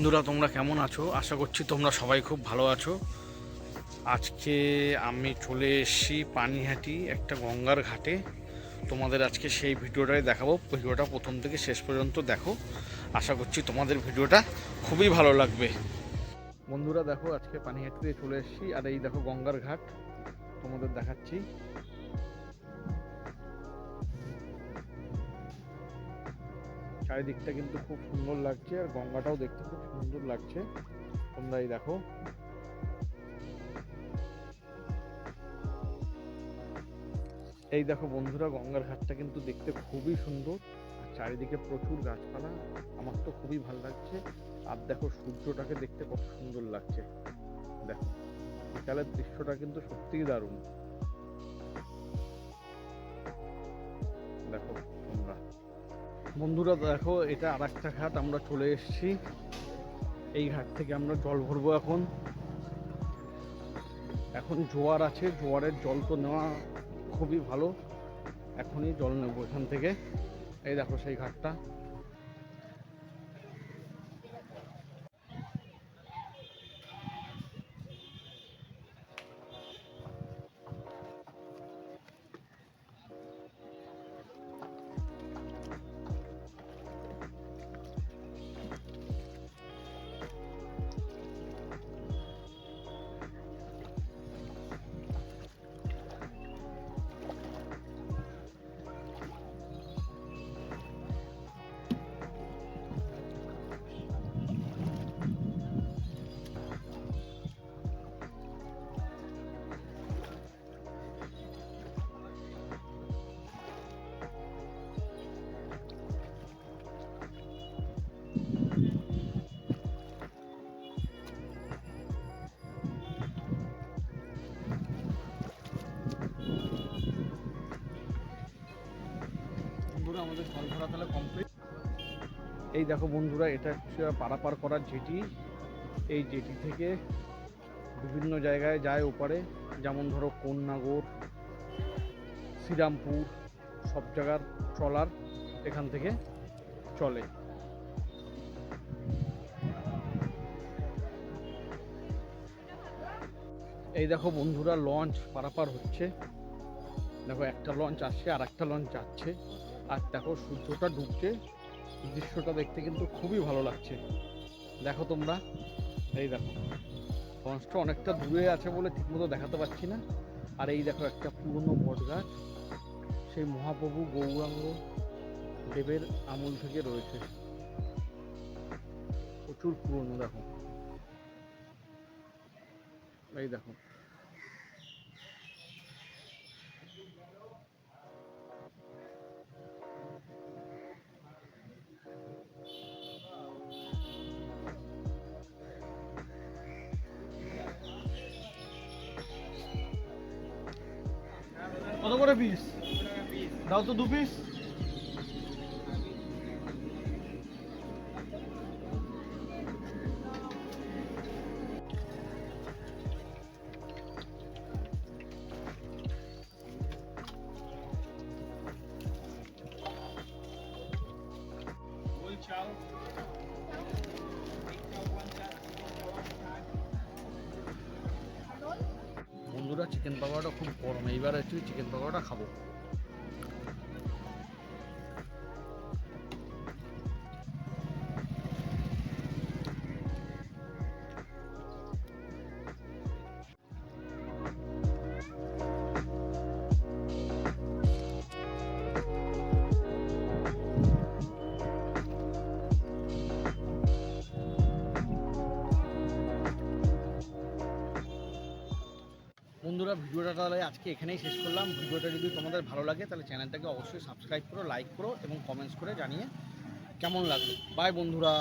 বন্ধুরা, তোমরা কেমন আছো? আশা করছি তোমরা সবাই খুব ভালো আছো। আজকে আমি চলে এসেছি পানিহাটি, একটা গঙ্গার ঘাটে। তোমাদের আজকে সেই ভিডিওটাই দেখাবো। ভিডিওটা প্রথম থেকে শেষ পর্যন্ত দেখো। আশা করছি তোমাদের ভিডিওটা খুবই ভালো লাগবে। বন্ধুরা, দেখো, আজকে পানিহাটিতে চলে এসেছি। আর এই দেখো গঙ্গার ঘাট, তোমাদের দেখাচ্ছি। চারিদিকটা কিন্তু খুব সুন্দর লাগছে আর গঙ্গাটাও দেখতে খুব সুন্দর লাগছে। তোমরা এই দেখো। এই দেখো বন্ধুরা, গঙ্গার ঘাটটা কিন্তু দেখতে খুবই সুন্দর। আর চারিদিকে প্রচুর গাছপালা, আমার তো খুবই ভালো লাগছে। আর দেখো সূর্যটাকে দেখতে কত সুন্দর লাগছে। দেখো, বিকালের দৃশ্যটা কিন্তু সত্যিই দারুণ। বন্ধুরা, দেখো, এটা আর একটা ঘাট, আমরা চলে এসেছি। এই ঘাট থেকে আমরা জল ভরবো এখন। এখন জোয়ার আছে, জোয়ারের জল তো নেওয়া খুবই ভালো। এখনই জল নেব এখান থেকে। এই দেখো সেই ঘাটটা। আমাদের তাহলে কমপ্লিট এই দেখো বন্ধুরা, এটা হচ্ছে পারাপার করার জেটি। এই জেটি থেকে বিভিন্ন জায়গায় যায় ওপারে। যেমন ধরো কন্যাগর শ্রীরামপুর, সব জায়গার ট্রলার এখান থেকে চলে। এই দেখো বন্ধুরা লঞ্চ পারাপার হচ্ছে। দেখো একটা লঞ্চ আসছে আর একটা লঞ্চ যাচ্ছে। আর দেখো সূর্যটা ডুবছে, দৃশ্যটা দেখতে কিন্তু খুবই ভালো লাগছে। দেখো তোমরা, এই দেখো। লঞ্চটা অনেকটা দূরে আছে বলে ঠিকমতো দেখাতে পারছি না। আর এই দেখো একটা পুরনো বট গাছ সেই মহাপ্রভু গৌরাঙ্গ দেবের আমল থেকে রয়েছে। প্রচুর পুরনো, দেখো। এই দেখো। করে পিস দাও তো দু পিস Chicken পাকোড়াটা খুব গরম। এইবার একটু চিকেন পাকোড়াটা খাব। বন্ধুরা, ভিডিওটা তাহলে আজকে এখানেই শেষ করলাম। ভিডিওটা যদি তোমাদের ভালো লাগে, তাহলে চ্যানেলটাকে অবশ্যই সাবস্ক্রাইব করো লাইক করো এবং কমেন্টস করে জানিয়ে কেমন লাগল। বাই বন্ধুরা।